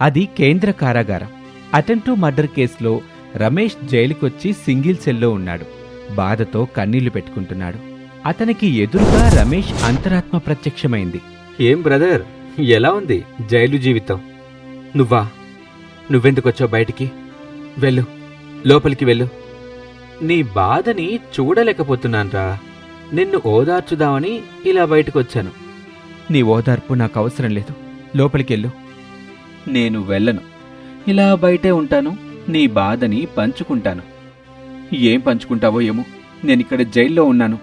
అది కేంద్ర కారాగారం. Attempt murder కేసులో రమేష్ జైలుకొచ్చి సింగిల్ సెల్లో ఉన్నాడు. బాధతో కన్నీళ్ళు పెట్టుకుంటున్నాడు. అతనికి ఎదురుగా రమేష్ అంతరాత్మ ప్రత్యక్షమైంది. ఏం బ్రదర్? ఎలా ఉంది జైలు జీవితం? నువ్వా? నువ్వెందుకొచ్చావు బయటికి? వెళ్ళు. లోపలికి వెళ్ళు. నీ బాధని చూడలేకపోతున్నాన్రా. నిన్ను ఓదార్చుదామని ఇలా బయటకొచ్చాను. నీ ఓదార్పు నాకు అవసరం లేదు. లోపలికెళ్ళు. నేను వెళ్ళను. ఇలా బయటే ఉంటాను నీ బాధని పంచుకుంటాను. ఏం పంచుకుంటావో ఏమో నేనిక్కడ జైల్లో ఉన్నాను.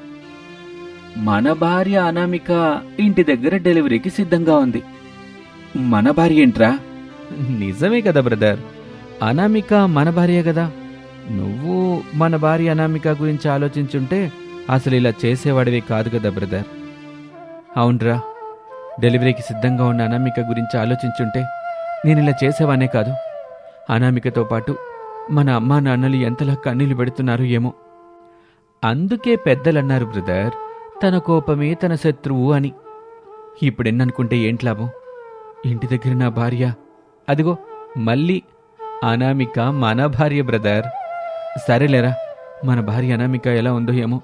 మన భార్య అనామిక ఇంటి దగ్గర డెలివరీకి సిద్ధంగా ఉంది. మన భార్య ఏంట్రా? నిజమే కదా బ్రదర్. అనామిక మన భార్య కదా. నువ్వు మన భార్య అనామిక గురించి ఆలోచించుంటే అసలు ఇలా చేసేవాడివి కాదు కదా బ్రదర్. అవునరా. డెలివరీకి సిద్ధంగా ఉన్న అనామిక గురించి ఆలోచించుంటే నేను ఇలా చేసేవానే కాదు. అనామికతో పాటు మన అమ్మా నాన్నలు ఎంతలా కన్నీళ్ళు పెడుతున్నారు ఏమో. అందుకే పెద్దలన్నారు బ్రదర్ తన కోపమే తన శత్రువు అని. ఇప్పుడెన్ననుకుంటే ఏంటి లాభం? ఇంటి దగ్గర నా భార్య. అదిగో మళ్ళీ అనామిక మన భార్య బ్రదర్. సరేలేరా మన భార్య అనామిక ఎలా ఉందో ఏమో.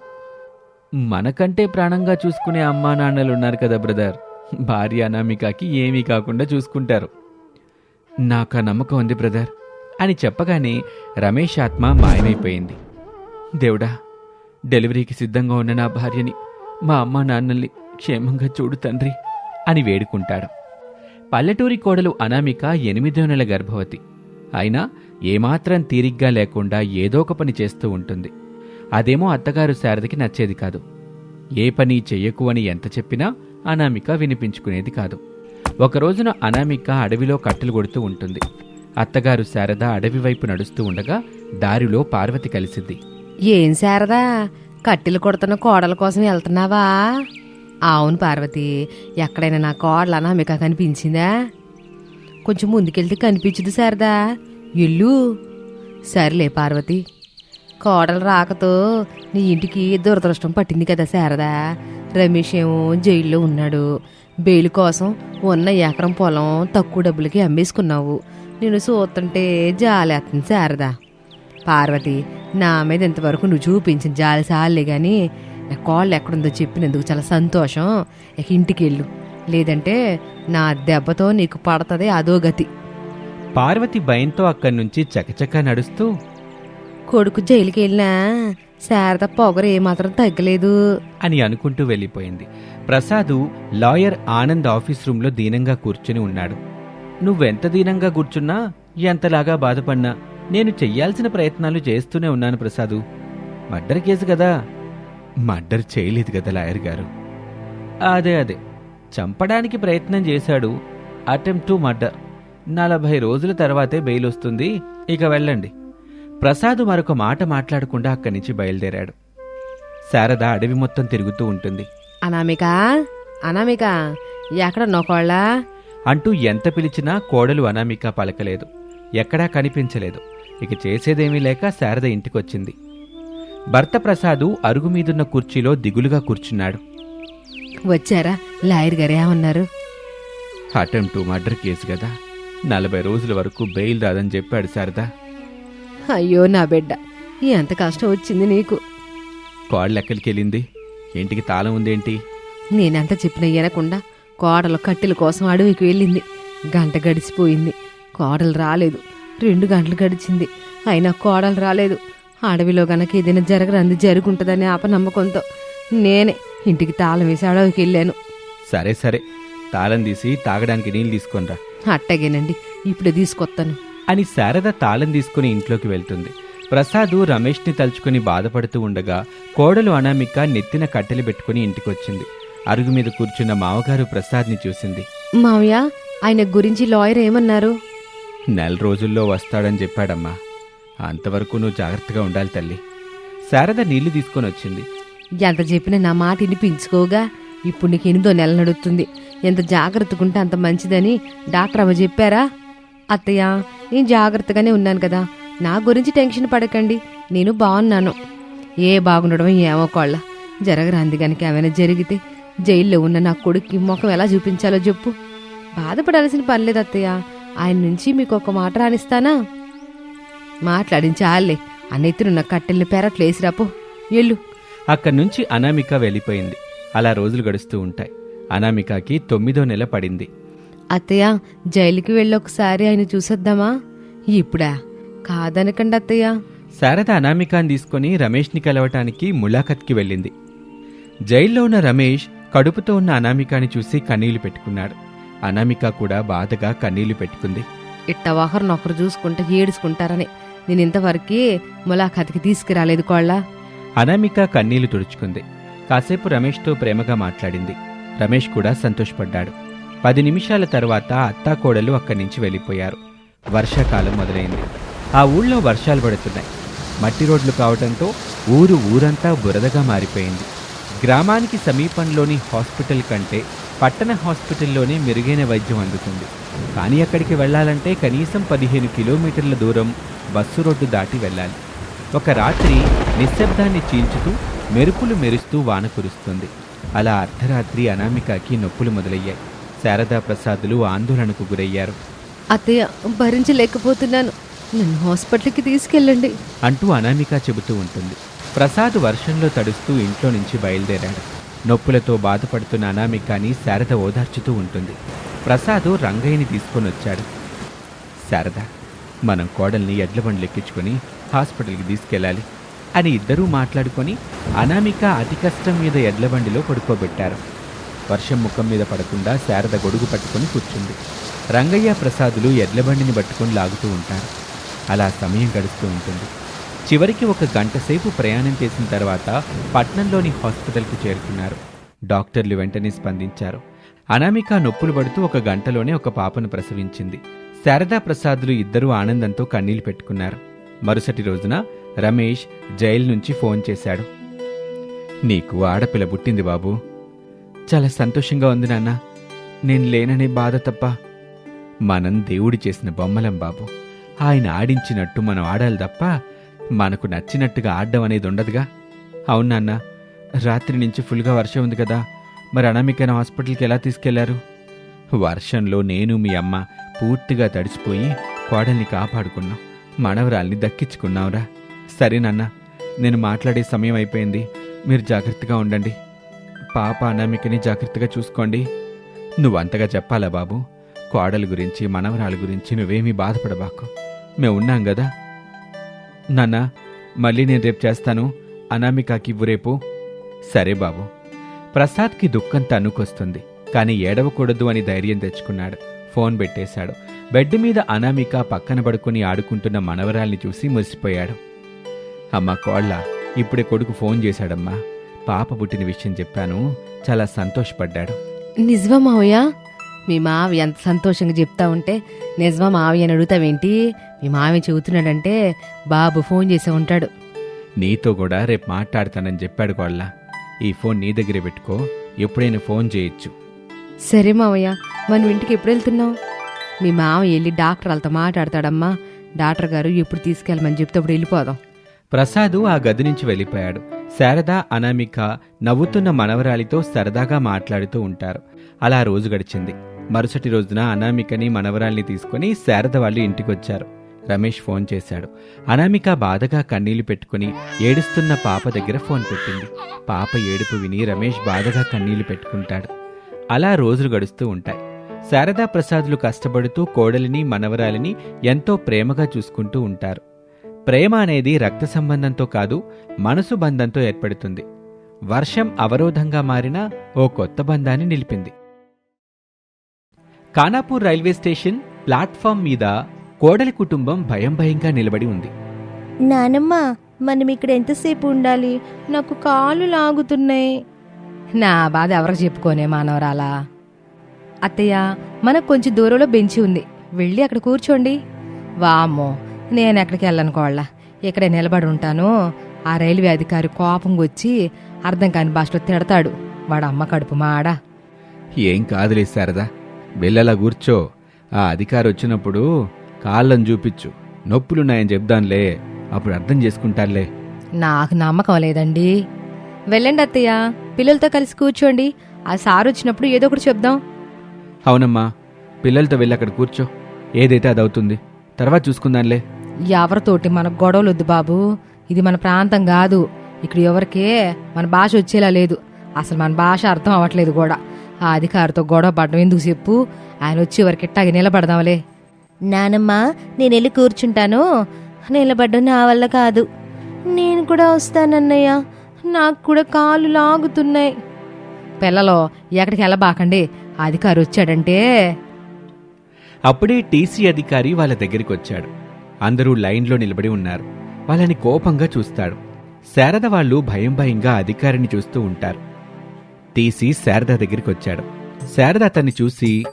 మనకంటే ప్రాణంగా చూసుకునే అమ్మా నాన్నలు ఉన్నారు కదా బ్రదర్. భార్య అనామికకి ఏమీ కాకుండా చూసుకుంటారు. నాకు ఆ నమ్మకం ఉంది బ్రదర్. అని చెప్పగానే రమేష్ ఆత్మ మాయమైపోయింది. దేవుడా డెలివరీకి సిద్ధంగా ఉన్న నా భార్యని మా అమ్మ నాన్నల్ని క్షేమంగా చూడు తండ్రి అని వేడుకుంటాడు. పల్లెటూరి కోడలు అనామిక ఎనిమిదో నెల గర్భవతి. అయినా ఏమాత్రం తీరిగ్గా లేకుండా ఏదో ఒక పని చేస్తూ ఉంటుంది. అదేమో అత్తగారు శారదకి నచ్చేది కాదు. ఏ పని చెయ్యకు అని ఎంత చెప్పినా అనామిక వినిపించుకునేది కాదు. ఒక రోజున అనామిక అడవిలో కట్టెలు కొడుతూ ఉంటుంది. అత్తగారు శారద అడవి వైపు నడుస్తూ ఉండగా దారిలో పార్వతి కలిసింది. ఏం శారదా? కట్టెలు కొడుతున్న కోడల కోసం వెళ్తున్నావా? అవును పార్వతి ఎక్కడైనా నా కోడల అనామిక కనిపించిందా? కొంచెం ముందుకెళ్తే కనిపించదు శారదా. ఇల్లు సర్లే పార్వతి కోడలు రాకతో నీ ఇంటికి దురదృష్టం పట్టింది కదా శారదా. రమేష్ ఏమో జైల్లో ఉన్నాడు. బెయిల్ కోసం ఉన్న ఎకరం పొలం తక్కువ డబ్బులకి అమ్మేసుకున్నావు. నేను చూస్తుంటే జాలేస్తుంది శారదా. పార్వతి నా మీద ఇంతవరకు నువ్వు చూపించిన జాలి సాలే కానీ నా కాళ్ళు ఎక్కడుందో చెప్పినందుకు చాలా సంతోషం. ఇక ఇంటికి వెళ్ళు. లేదంటే నా దెబ్బతో నీకు పడుతుంది అదో గతి. పార్వతి భయంతో అక్కడి నుంచి చకచకా నడుస్తూ కొడుకు జైలుకి వెళ్ళినా శారద పొగరు ఏమాత్రం తగ్గలేదు. అని అనుకుంటూ వెళ్ళిపోయింది. ప్రసాదు లాయర్ ఆనంద్ ఆఫీస్ రూమ్లో దీనంగా కూర్చుని ఉన్నాడు. నువ్వెంత దీనంగా కూర్చున్నా ఎంతలాగా బాధపడినా నేను చెయ్యాల్సిన ప్రయత్నాలు చేస్తూనే ఉన్నాను ప్రసాదు. మర్డర్ కేసు కదా. మర్డర్ చేయలేదు కదా లాయర్ గారు. అదే అదే. చంపడానికి ప్రయత్నం చేశాడు. Attempt to murder. నలభై రోజుల తర్వాతే బెయిల్ వస్తుంది. ఇక వెళ్ళండి. ప్రసాద్ మరొక మాట మాట్లాడకుండా అక్కడి నుంచి బయలుదేరాడు. శారద అడవి మొత్తం తిరుగుతూ ఉంటుంది. అనామిక అనామిక ఎక్కడ నోకోళ్ళ? అంటూ ఎంత పిలిచినా కోడలు అనామిక పలకలేదు. ఎక్కడా కనిపించలేదు. ఇక చేసేదేమీ లేక శారద ఇంటికొచ్చింది. భర్త ప్రసాదు అరుగు మీదున్న కుర్చీలో దిగులుగా కూర్చున్నాడు. వచ్చారా? లాయర్ గారు ఏమన్నారు? అటెంప్ట్ టు మర్డర్ కేసు కదా. నలభై రోజుల వరకు బెయిల్ రాదని చెప్పాడు శారద. అయ్యో నా బిడ్డ. ఎంత కష్టం వచ్చింది నీకు. కోడలు ఎక్కడికి వెళ్ళింది ఇంటికి తాళం ఉందేంటి? నేనెంత చెప్పినా వినకుండా కోడలు కట్టెల కోసం అడవికి వెళ్ళింది. గంట గడిచిపోయింది. కోడలు రాలేదు. రెండు గంటలు గడిచింది. అయినా కోడలు రాలేదు. అడవిలో గనక ఏదైనా జరగరంది జరుగుంటుందని అపనమ్మకంతో నేనే ఇంటికి తాళం వేసి అడవికి వెళ్ళాను. సరే సరే. తాళం తీసి తాగడానికి నీళ్ళు తీసుకొనిరా. అట్టగేనండి. ఇప్పుడే తీసుకొస్తాను. అని శారద తాళం తీసుకుని ఇంట్లోకి వెళ్తుంది. ప్రసాదు రమేష్ని తలుచుకుని బాధపడుతూ ఉండగా కోడలు అనామిక నెత్తిన కట్టెలు పెట్టుకుని ఇంటికొచ్చింది. అరుగు మీద కూర్చున్న మావగారు ప్రసాద్ని చూసింది. మావయ్య ఆయన గురించి లాయర్ ఏమన్నారు? నెల రోజుల్లో వస్తాడని చెప్పాడమ్మా. అంతవరకు నువ్వు జాగ్రత్తగా ఉండాలి తల్లి. శారద నీళ్ళు తీసుకొని వచ్చింది. ఎంత చెప్పినా నా మాట వినిపించుకోగా ఇప్పుడు నీకు ఎనిమిదో నెల నడుస్తుంది. ఎంత జాగ్రత్తగా ఉంటే అంత మంచిదని డాక్టర్ అమ్మ చెప్పారా? అత్తయ్య నేను జాగ్రత్తగానే ఉన్నాను కదా. నా గురించి టెన్షన్ పడకండి. నేను బాగున్నాను. ఏ బాగుండడం ఏమో కోళ్ళ. జరగరాంది కనుక ఏమైనా జరిగితే జైల్లో ఉన్న నా కొడుక్కి ముఖం ఎలా చూపించాలో చెప్పు. బాధపడాల్సిన పర్లేదు అత్తయ్య. ఆయన నుంచి మీకు ఒక మాట రానిస్తానా? మాట్లాడించాలే అన్నెత్తునున్న కట్టెల్ని పెరట్లు వేసిరాపో ఎల్లు అక్కడి నుంచి అనామిక వెళ్ళిపోయింది. అలా రోజులు గడుస్తూ ఉంటాయి. అనామికకి తొమ్మిదో నెల పడింది. అత్తయ్య జైలుకి వెళ్ళి ఒకసారి ఆయన చూసొద్దామా? ఇప్పుడా? కాదనకండి అత్తయ్య. శారద అనామికాని తీసుకుని రమేష్ని కలవటానికి ములాఖత్కి వెళ్ళింది. జైల్లో ఉన్న రమేష్ కడుపుతో ఉన్న అనామికాని చూసి కన్నీళ్ళు పెట్టుకున్నాడు. అనామిక కూడా బాధగా కన్నీళ్ళు పెట్టుకుంది. ఇట్ట ఒకరినొకరు చూసుకుంటే ఏడుచుకుంటారని. నేను ఇంతవరకు ములాఖాతికి తీసుకురాలేదు కోళ్ళ. అనామిక కన్నీళ్ళు తుడుచుకుంది. కాసేపు రమేష్తో ప్రేమగా మాట్లాడింది. రమేష్ కూడా సంతోషపడ్డాడు. పది నిమిషాల తర్వాత అత్తాకోడలు అక్కడి నుంచి వెళ్ళిపోయారు. వర్షాకాలం మొదలైంది. ఆ ఊళ్ళో వర్షాలు పడుతున్నాయి. మట్టి రోడ్లు కావడంతో ఊరు ఊరంతా బురదగా మారిపోయింది. గ్రామానికి సమీపంలోని హాస్పిటల్ కంటే పట్టణ హాస్పిటల్లోనే మెరుగైన వైద్యం అందుతుంది. కానీ అక్కడికి వెళ్ళాలంటే కనీసం పదిహేను కిలోమీటర్ల దూరం బస్సు రోడ్డు దాటి వెళ్ళాలి. ఒక రాత్రి నిశ్శబ్దాన్ని చీల్చుతూ మెరుపులు మెరుస్తూ వాన కురుస్తుంది. అలా అర్ధరాత్రి అనామికకి నొప్పులు మొదలయ్యాయి. శారదా ప్రసాదులు ఆందోళనకు గురయ్యారు. అత్తయ్య భరించలేకపోతున్నాను. నన్ను హాస్పిటల్కి తీసుకెళ్ళండి. అంటూ అనామిక చెబుతూ ఉంటుంది. ప్రసాద్ వర్షంలో తడుస్తూ ఇంట్లో నుంచి బయలుదేరాడు. నొప్పులతో బాధపడుతున్న అనామికాని శారద ఓదార్చుతూ ఉంటుంది. ప్రసాద్ రంగయ్యని తీసుకొని వచ్చాడు. శారద మనం కోడల్ని ఎడ్ల బండ్లు ఎక్కించుకొని హాస్పిటల్కి తీసుకెళ్ళాలి అని ఇద్దరూ మాట్లాడుకొని అనామిక అతి కష్టం మీద ఎడ్ల బండిలో పడుకోబెట్టారు. వర్షం ముఖం మీద పడకుండా శారద గొడుగు పట్టుకొని కూర్చుంది. రంగయ్య ప్రసాదులు ఎడ్ల బండిని పట్టుకొని లాగుతూ ఉంటారు. అలా సమయం గడుస్తూ ఉంటుంది. చివరికి ఒక గంట సేపు ప్రయాణం చేసిన తర్వాత పట్నంలోని హాస్పిటల్కి చేరుకున్నారు. డాక్టర్లు వెంటనే స్పందించారు. అనామిక నొప్పులు పడుతూ ఒక గంటలోనే ఒక పాపను ప్రసవించింది. శారదా ప్రసాదులు ఇద్దరూ ఆనందంతో కన్నీళ్ళు పెట్టుకున్నారు. మరుసటి రోజున రమేష్ జైలు నుంచి ఫోన్ చేశాడు. నీకు ఆడపిల్ల పుట్టింది బాబు. చాలా సంతోషంగా ఉంది నాన్న. నేను లేననే బాధ తప్ప మనం దేవుడి చేసిన బొమ్మలం బాబు. ఆయన ఆడించినట్టు మనం ఆడాలి తప్ప మనకు నచ్చినట్టుగా ఆడడం అనేది ఉండదుగా. అవును నాన్న రాత్రి నుంచి ఫుల్గా వర్షం ఉంది కదా. మరి అనామికను హాస్పిటల్కి ఎలా తీసుకెళ్ళారు? వర్షంలో నేను మీ అమ్మ పూర్తిగా తడిసిపోయి కోడల్ని కాపాడుకున్నాం. మనవరాల్ని దక్కించుకున్నావురా సరే నాన్న నేను మాట్లాడే సమయం అయిపోయింది. మీరు జాగ్రత్తగా ఉండండి. పాప అనామికని జాగ్రత్తగా చూసుకోండి. నువ్వంతగా చెప్పాలా బాబు? కోడల గురించి మనవరాల గురించి నువ్వేమీ బాధపడబాకు. మేము ఉన్నాం కదా నాన్న మళ్ళీ నేను రేపు చేస్తాను. అనామికాకి ఇవ్వు రేపు. సరే బాబు. ప్రసాద్కి దుఃఖం తన్నుకొస్తుంది. కానీ ఏడవకూడదు అని ధైర్యం తెచ్చుకున్నాడు. ఫోన్ పెట్టేశాడు. బెడ్ మీద అనామిక పక్కన పడుకుని ఆడుకుంటున్న మనవరాల్ని చూసి మురిసిపోయాడు. అమ్మా కోళ్ళ ఇప్పుడే కొడుకు ఫోన్ చేశాడమ్మా. పాప పుట్టిన విషయం చెప్పాను. చాలా సంతోషపడ్డాడు. నిజమా మావయ్య? మీ మావి ఎంత సంతోషంగా చెప్తా ఉంటే నిజమా మావయ్య అని అడుగుతావేంటి? మీ మావి చెబుతున్నాడంటే బాబు ఫోన్ చేసే ఉంటాడు. నీతో కూడా రేపు మాట్లాడతానని చెప్పాడు కోళ్ళ. ఈ ఫోన్ నీ దగ్గరే పెట్టుకో. ఎప్పుడైనా ఫోన్ చేయొచ్చు. సరే మావయ్య మనం ఇంటికి ఎప్పుడు వెళ్తున్నావు? మీ మావ వెళ్ళి డాక్టర్ వాళ్ళతో మాట్లాడతాడమ్మా. డాక్టర్ గారు ఎప్పుడు తీసుకెళ్ళమని చెప్తే అప్పుడు వెళ్ళిపోదాం. ప్రసాదు ఆ గది నుంచి వెళ్ళిపోయాడు. శారద అనామిక నవ్వుతున్న మనవరాలితో సరదాగా మాట్లాడుతూ ఉంటారు. అలా రోజు గడిచింది. మరుసటి రోజున అనామికని మనవరాల్ని తీసుకుని శారద వాళ్ళు ఇంటికొచ్చారు. రమేష్ ఫోన్ చేశాడు. అనామిక బాధగా కన్నీళ్ళు పెట్టుకుని ఏడుస్తున్న పాప దగ్గర ఫోన్ పెట్టింది. పాప ఏడుపు విని రమేష్ బాధగా కన్నీళ్ళు పెట్టుకుంటాడు. అలా రోజులు గడుస్తూ ఉంటాయి. శారదా ప్రసాదులు కష్టపడుతూ కోడలిని మనవరాలిని ఎంతో ప్రేమగా చూసుకుంటూ ఉంటారు. ప్రేమ అనేది రక్త సంబంధంతో కాదు మనసు బంధంతో ఏర్పడుతుంది. వర్షం అవరోధంగా మారిన ఓ కొత్త బంధాన్ని నిలిపింది. కానాపూర్ రైల్వే స్టేషన్ ప్లాట్ఫామ్ మీద కోడలి కుటుంబం భయం భయంగా నిలబడి ఉంది. నానమ్మ మనం ఇక్కడ ఎంతసేపు ఉండాలి? నాకు కాళ్ళు లాగుతున్నాయి. నా బాధ ఎవరికి చెప్పుకోనే మానవరాలా? అత్తయ్య మనకు కొంచెం దూరంలో బెంచి ఉంది. వెళ్ళి అక్కడ కూర్చోండి. వామ్మో నేను ఎక్కడికి వెళ్ళను కోళ్ళ. ఇక్కడే నిలబడి ఉంటాను. ఆ రైల్వే అధికారి కోపం వచ్చి అర్థం కాని భాషలో తిడతాడు. వాడు అమ్మ కడుపు మాడా. ఏం కాదులే శారదా. వెళ్ళలా కూర్చో. ఆ అధికారి వచ్చినప్పుడు కాళ్ళని చూపించు. నొప్పులున్నాయని చెప్దాంలే. అప్పుడు అర్థం చేసుకుంటారులే నాకు నమ్మకం లేదండి. వెళ్ళండి అత్తయ్య. పిల్లలతో కలిసి కూర్చోండి. ఆ సార్ వచ్చినప్పుడు ఏదో ఒకటి చెప్దాం. అవునమ్మా. పిల్లలతో వెళ్ళి అక్కడ కూర్చో. ఏదైతే అదవుతుంది. తర్వాత చూసుకుందాంలే. ఎవరితోటి? మన గొడవలొద్దు బాబు. ఇది మన ప్రాంతం కాదు. ఇక్కడ ఎవరికే మన భాష వచ్చేలా లేదు. అసలు మన భాష అర్థం అవ్వట్లేదు కూడా. ఆ అధికారితో గొడవ పడడం ఎందుకు చెప్పు? ఆయన వచ్చి ఎవరికి ఇట్టాగి నిలబడదాంలే. నానమ్మ నేను వెళ్ళి కూర్చుంటాను. నిలబడ్డం నా వల్ల కాదు. నేను కూడా వస్తానన్నయ్య. నాకు కూడా కాళ్ళు లాగుతున్నాయి. పిల్లలో ఎక్కడికి వెళ్ళబాకండి. అధికారి వచ్చాడంటే అప్పుడే టీసీ అధికారి వాళ్ళ దగ్గరికి వచ్చాడు అందరూ లైన్లో నిలబడి ఉన్నారు. వాళ్ళని కోపంగా చూస్తాడు. శారద వాళ్ళు భయం భయంగా అధికారిని చూస్తూ ఉంటారు. టీసీ శారద దగ్గరికి వచ్చాడు శారద అతన్ని చూసి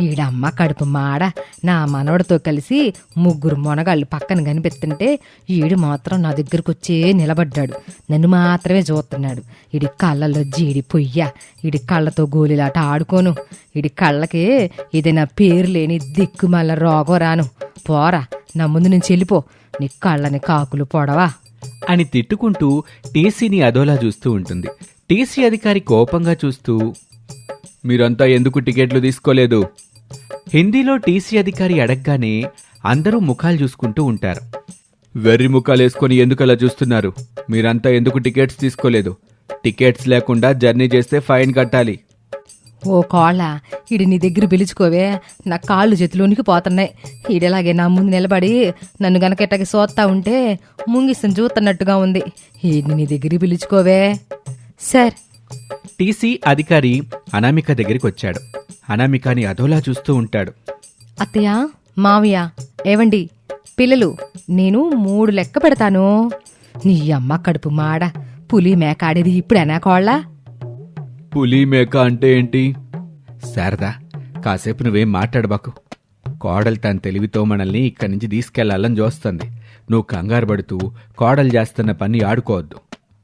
ఈడమ్మ కడుపు మాడ. నా మనవడితో కలిసి ముగ్గురు మొనగాళ్ళు పక్కన కనిపెత్తుంటే ఈడు మాత్రం నా దగ్గరకు వచ్చే నిలబడ్డాడు. నన్ను మాత్రమే చూస్తున్నాడు. ఈడి కళ్ళలో జీడి పొయ్య ఈడి కళ్ళతో గోలిలాట ఆడుకోను. ఈడి కళ్ళకి ఏదైనా పేరు లేని దిక్కుమల్ల రోగం రాను. పోరా నా ముందు నుంచి వెళ్ళిపో. నీ కళ్ళని కాకులు పొడవా? అని తిట్టుకుంటూ టీసీని అదోలా చూస్తూ ఉంటుంది. టీసీ అధికారి కోపంగా చూస్తూ మీరంతా ఎందుకు టికెట్లు తీసుకోలేదు? హిందీలో టీసీ అధికారి అడగగానే అందరూ ముఖాలు చూసుకుంటూ ఉంటారు. వెర్రి ముఖాలు వేసుకొని ఎందుకు అలా చూస్తున్నారు? మీరంతా ఎందుకు టికెట్స్ తీసుకోలేదు? టికెట్స్ లేకుండా జర్నీ చేస్తే ఫైన్ కట్టాలి. ఓ కోళ్ళ ఈడు నీ దగ్గర పిలుచుకోవే నా కాళ్ళు చేతిలోనికి పోతున్నాయి. ఈడలాగే నా ముందు నిలబడి నన్ను గనక ఇట్టకి సోత్తా ఉంటే ముంగిసం చూస్తున్నట్టుగా ఉంది. ఈడిని నీ దగ్గర పిలుచుకోవే. సార్ టీసీ అధికారి అనామిక దగ్గరికి వచ్చాడు అనామికని అదోలా చూస్తూ ఉంటాడు. అత్తయ్య మావయ్య ఏవండి? పిల్లలు నేను మూడు లెక్క పెడతాను. నీ అమ్మ కడుపు మాడ పులి మేక ఆడేది ఇప్పుడేనా కోళ్ళ? పులి మేక అంటే ఏంటి? శారదా కాసేపు నువ్వేం మాట్లాడబాకు. కోడలు తన తెలివితో మనల్ని ఇక్కడి నుంచి తీసుకెళ్ళాలని చూస్తుంది. నువ్వు కంగారు పడుతూ కోడలు చేస్తున్న పని ఆడుకోవద్దు.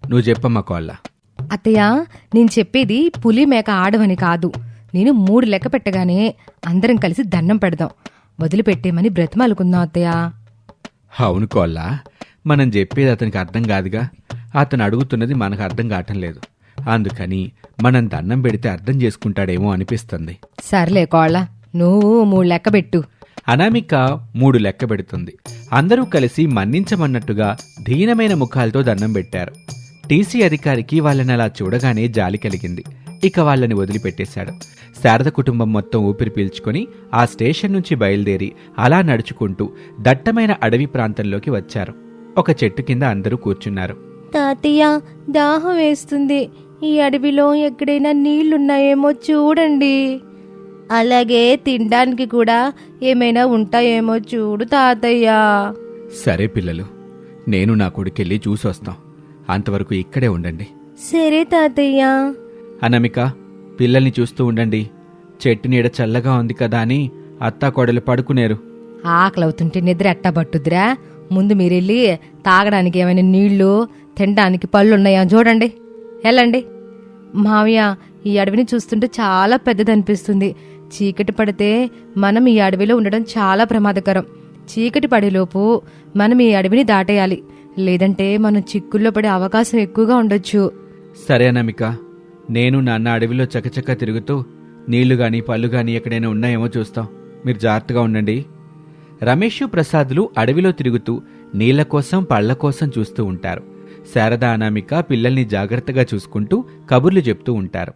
నువ్వు చెప్పమ్మా కోళ్ళ. అత్తయ్య నేను చెప్పేది పులి మేక ఆడవని కాదు. నేను మూడు లెక్క పెట్టగానే అందరం కలిసి దండం పెడదాం. వదిలిపెట్టేమని బ్రతిమాలుకుందాం అత్తయ్య. అవును కోళ్ళ మనం చెప్పేది అతనికి అర్థం కాదుగా. అతను అడుగుతున్నది మనకు అర్థం కావటం లేదు. అందుకని మనం దండం పెడితే అర్థం చేసుకుంటాడేమో అనిపిస్తుంది. సర్లే కోళ్ళ నువ్వు మూడు లెక్క పెట్టు. అనామిక మూడు లెక్క పెడుతుంది. అందరూ కలిసి మన్నించమన్నట్టుగా దీనమైన ముఖాలతో దండం పెట్టారు. టీసీ అధికారికి వాళ్ళని అలా చూడగానే జాలి కలిగింది. ఇక వాళ్ళని వదిలిపెట్టేశాడు. శారద కుటుంబం మొత్తం ఊపిరి పీల్చుకొని ఆ స్టేషన్ నుంచి బయలుదేరి అలా నడుచుకుంటూ దట్టమైన అడవి ప్రాంతంలోకి వచ్చారు. ఒక చెట్టు కింద అందరూ కూర్చున్నారు. తాతయ్య దాహం వేస్తుంది. ఈ అడవిలో ఎక్కడైనా నీళ్ళున్నాయేమో చూడండి. అలాగే తినడానికి కూడా ఏమైనా ఉంటాయేమో చూడు తాతయ్య. సరే పిల్లలు నేను నా కొడుకెళ్ళి చూసొస్తాం. అంతవరకు ఇక్కడే ఉండండి. సరే తాతయ్య. అనామిక పిల్లల్ని చూస్తూ ఉండండి. చెట్టు నీడ చల్లగా ఉంది కదా అని అత్తా కొడలు పడుకునేరు. ఆకలవుతుంటే నిద్ర ఎట్టా పట్టుద్దిరా? ముందు మీరెళ్ళి తాగడానికి ఏమైనా నీళ్ళు తినడానికి పళ్ళు ఉన్నాయా చూడండి. వెళ్ళండి. మావయ్య ఈ అడవిని చూస్తుంటే చాలా పెద్దదనిపిస్తుంది. చీకటి పడితే మనం ఈ అడవిలో ఉండడం చాలా ప్రమాదకరం. చీకటి పడేలోపు మనం ఈ అడవిని దాటేయాలి. లేదంటే మనం చిక్కుల్లో పడే అవకాశం ఎక్కువగా ఉండొచ్చు. సరే అనామిక నేను నాన్న అడవిలో చకచక తిరుగుతూ నీళ్ళు గాని పళ్ళు గాని ఎక్కడైనా ఉన్నాయేమో చూస్తాం. మీరు జాగ్రత్తగా ఉండండి. రమేష్ ప్రసాద్లు అడవిలో తిరుగుతూ నీళ్ళ కోసం పళ్ళ కోసం చూస్తూ ఉంటారు. శారదా అనామిక పిల్లల్ని జాగ్రత్తగా చూసుకుంటూ కబుర్లు చెప్తూ ఉంటారు.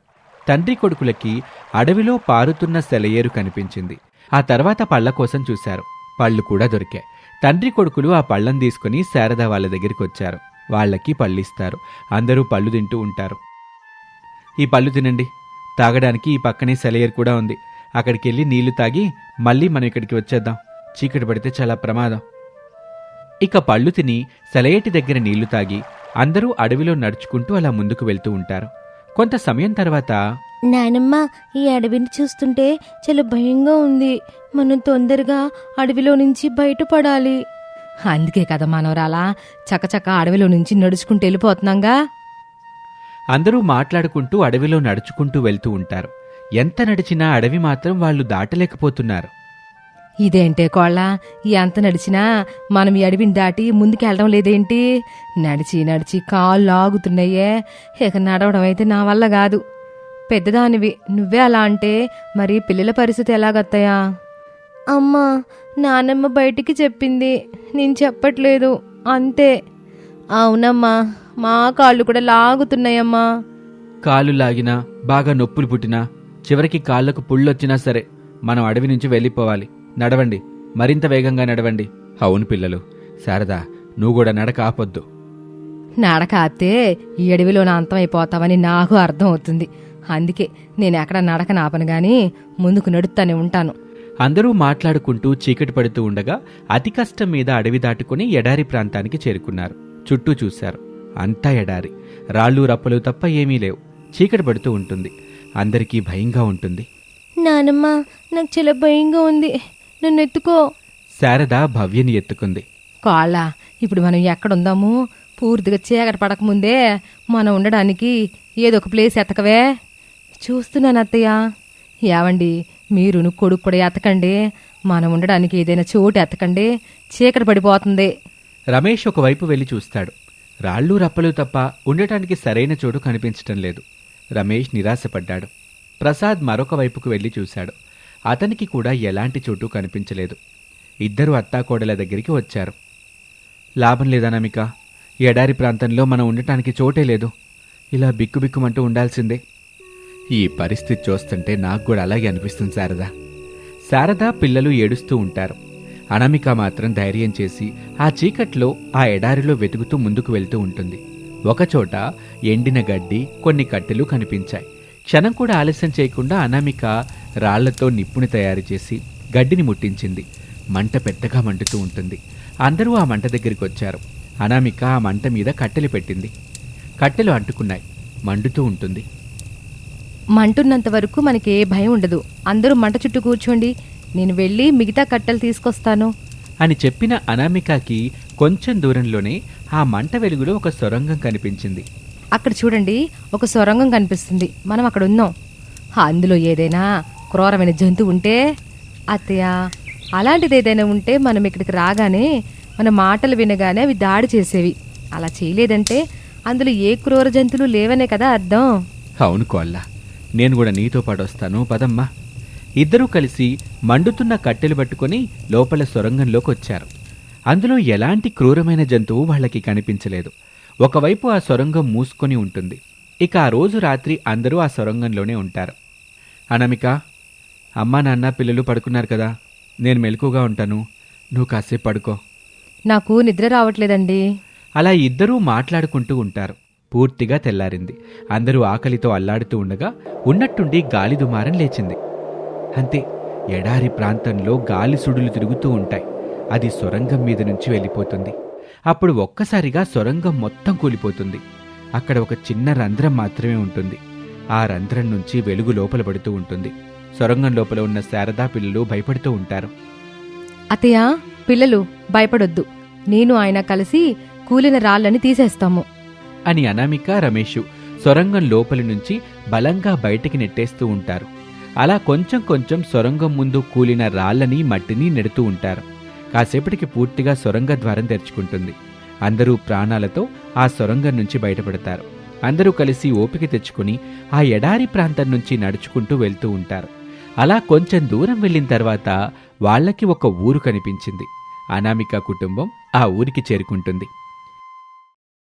తండ్రి కొడుకులకి అడవిలో పారుతున్న సెలయేరు కనిపించింది. ఆ తర్వాత పళ్ళ కోసం చూశారు. పళ్ళు కూడా దొరికాయి. తండ్రి కొడుకులు ఆ పళ్ళం తీసుకుని శారద వాళ్ళ దగ్గరికి వచ్చారు. వాళ్ళకి పళ్ళిస్తారు. అందరూ పళ్ళు తింటూ ఉంటారు. ఈ పళ్ళు తినండి. తాగడానికి ఈ పక్కనే సెలయర్ కూడా ఉంది. అక్కడికి వెళ్ళి నీళ్ళు తాగి మళ్ళీ మనం ఇక్కడికి వచ్చేద్దాం. చీకటి పడితే చాలా ప్రమాదం. ఇక పళ్ళు తిని సెలయేటి దగ్గర నీళ్ళు తాగి అందరూ అడవిలో నడుచుకుంటూ అలా ముందుకు వెళ్తూ ఉంటారు. కొంత సమయం తర్వాత నానమ్మ ఈ అడవిని చూస్తుంటే చాలా భయంగా ఉంది. మనం తొందరగా అడవిలో నుంచి బయటపడాలి. అందుకే కదా మనవరాలా చకచక అడవిలో నుంచి నడుచుకుంటూ వెళ్ళిపోతున్నాంగా? అందరూ మాట్లాడుకుంటూ అడవిలో నడుచుకుంటూ వెళ్తూ ఉంటారు. ఎంత నడిచినా అడవి మాత్రం వాళ్ళు దాటలేకపోతున్నారు. ఇదేంటే కోళ్ళ? ఎంత నడిచినా మనం ఈ అడవిని దాటి ముందుకెళ్ళడం లేదేంటి? నడిచి నడిచి కాళ్ళు ఆగుతున్నాయే. ఇక నడవడం అయితే నా వల్ల కాదు. పెద్దదానివి. నువ్వే అలా అంటే మరి పిల్లల పరిస్థితి ఎలాగత్తయా అమ్మా నానమ్మ బయటికి చెప్పింది. నేను చెప్పట్లేదు. అంతే. అవునమ్మా మా కాళ్ళు కూడా లాగుతున్నాయమ్మా. కాలు లాగినా బాగా నొప్పులు పుట్టినా చివరికి కాళ్ళకు పుళ్ళొచ్చినా సరే మనం అడవి నుంచి వెళ్ళిపోవాలి. నడవండి. మరింత వేగంగా నడవండి. అవును పిల్లలు. శారదా నువ్వు కూడా నడక ఆపొద్దు. నడక ఆపితే ఈ అడవిలో నా అంతం అయిపోతావని నాకు అర్థం అవుతుంది అందుకే నేను ఎక్కడ నడక నాపను గాని ముందుకు నడుస్తానే ఉంటాను. అందరూ మాట్లాడుకుంటూ చీకటి పడుతూ ఉండగా అతి కష్టం మీద అడవి దాటుకుని ఎడారి ప్రాంతానికి చేరుకున్నారు. చుట్టూ చూశారు. అంతా ఎడారి. రాళ్ళు రప్పలు తప్ప ఏమీ లేవు. చీకటి పడుతూ ఉంటుంది. అందరికీ భయంగా ఉంటుంది. నానమ్మ నాకు చాలా భయంగా ఉంది. నన్ను ఎత్తుకో. శారద భవ్యని ఎత్తుకుంది. కాళ్ళ ఇప్పుడు మనం ఎక్కడుందాము? పూర్తిగా చీకటి పడకముందే మనం ఉండడానికి ఏదో ఒక ప్లేస్ ఎతకవే చూస్తున్నాను అత్తయ్య. ఏవండి మీరును కొడుకు కూడా ఎతకండి మనం ఉండడానికి ఏదైనా చోటు ఎతకండి చీకటి పడిపోతుంది. రమేష్ ఒకవైపు వెళ్ళి చూస్తాడు. రాళ్ళు రప్పలు తప్ప ఉండటానికి సరైన చోటు కనిపించటం లేదు. రమేష్ నిరాశపడ్డాడు. ప్రసాద్ మరొక వైపుకు వెళ్ళి చూశాడు. అతనికి కూడా ఎలాంటి చోటు కనిపించలేదు. ఇద్దరు అత్తాకోడల దగ్గరికి వచ్చారు. లాభం లేదనమిక ఎడారి ప్రాంతంలో మనం ఉండటానికి చోటే లేదు. ఇలా బిక్కుబిక్కుమంటూ ఉండాల్సిందే. ఈ పరిస్థితి చూస్తుంటే నాకు కూడా అలాగే అనిపిస్తుంది శారదా. శారదా పిల్లలు ఏడుస్తూ ఉంటారు. అనామిక మాత్రం ధైర్యం చేసి ఆ చీకట్లో ఆ ఎడారిలో వెతుకుతూ ముందుకు వెళ్తూ ఉంటుంది. ఒకచోట ఎండిన గడ్డి కొన్ని కట్టెలు కనిపించాయి. క్షణం కూడా ఆలస్యం చేయకుండా అనామిక రాళ్ళతో నిప్పుని తయారు చేసి గడ్డిని ముట్టించింది. మంట పెద్దగా మండుతూ ఉంటుంది. అందరూ ఆ మంట దగ్గరికి వచ్చారు. అనామిక ఆ మంట మీద కట్టెలు పెట్టింది. కట్టెలు అంటుకున్నాయి. మండుతూ ఉంటుంది. మంటున్నంత వరకు మనకి ఏ భయం ఉండదు. అందరూ మంట చుట్టూ కూర్చోండి. నేను వెళ్ళి మిగతా కట్టెలు తీసుకొస్తాను. అని చెప్పిన అనామికకి కొంచెం దూరంలోనే ఆ మంట వెలుగులో ఒక సొరంగం కనిపించింది. అక్కడ చూడండి ఒక సొరంగం కనిపిస్తుంది. మనం అక్కడ ఉన్నాం. అందులో ఏదైనా క్రూరమైన జంతువు ఉంటే? అత్తయ్య అలాంటిది ఏదైనా ఉంటే మనం ఇక్కడికి రాగానే మన మాటలు వినగానే అవి దాడి చేసేవి. అలా చేయలేదంటే అందులో ఏ క్రూర జంతువులు లేవనే కదా అర్థం. అవును కోళ్ళ. నేను కూడా నీతో పాటు వస్తాను. పదమ్మా. ఇద్దరూ కలిసి మండుతున్న కట్టెలు పట్టుకొని లోపల సొరంగంలోకి వచ్చారు. అందులో ఎలాంటి క్రూరమైన జంతువు వాళ్ళకి కనిపించలేదు. ఒకవైపు ఆ సొరంగం మూసుకొని ఉంటుంది. ఇక ఆ రోజు రాత్రి అందరూ ఆ సొరంగంలోనే ఉంటారు. అనమిక అమ్మా నాన్న పిల్లలు పడుకున్నారు కదా. నేను మెలకుగా ఉంటాను. నువ్వు కాసేపు పడుకో. నాకు నిద్ర రావట్లేదండి. అలా ఇద్దరూ మాట్లాడుకుంటూ ఉంటారు. పూర్తిగా తెల్లారింది. అందరూ ఆకలితో అల్లాడుతూ ఉండగా ఉన్నట్టుండి గాలి దుమారం లేచింది. అంతే ఎడారి ప్రాంతంలో గాలి సుడులు తిరుగుతూ ఉంటాయి. అది సొరంగం మీద నుంచి వెళ్ళిపోతుంది. అప్పుడు ఒక్కసారిగా సొరంగం మొత్తం కూలిపోతుంది. అక్కడ ఒక చిన్న రంధ్రం మాత్రమే ఉంటుంది. ఆ రంధ్రం నుంచి వెలుగు లోపల పడుతూ ఉంటుంది. సొరంగం లోపల ఉన్న శారదా పిల్లలు భయపడుతూ ఉంటారు. అతయా పిల్లలు భయపడొద్దు. నేను ఆయన కలిసి కూలిన రాళ్ళని తీసేస్తాము. అని అనామిక రమేషు సొరంగం లోపలి నుంచి బలంగా బయటికి నెట్టేస్తూ ఉంటారు. అలా కొంచెం కొంచెం సొరంగం ముందు కూలిన రాళ్ళని మట్టిని నెడుతూ ఉంటారు. కాసేపటికి పూర్తిగా సొరంగ ద్వారం తెరుచుకుంటుంది. అందరూ ప్రాణాలతో ఆ సొరంగం నుంచి బయటపడతారు. అందరూ కలిసి ఓపిక తెచ్చుకుని ఆ ఎడారి ప్రాంతం నుంచి నడుచుకుంటూ వెళ్తూ ఉంటారు. అలా కొంచెం దూరం వెళ్ళిన తర్వాత వాళ్ళకి ఒక ఊరు కనిపించింది. అనామిక కుటుంబం ఆ ఊరికి చేరుకుంటుంది.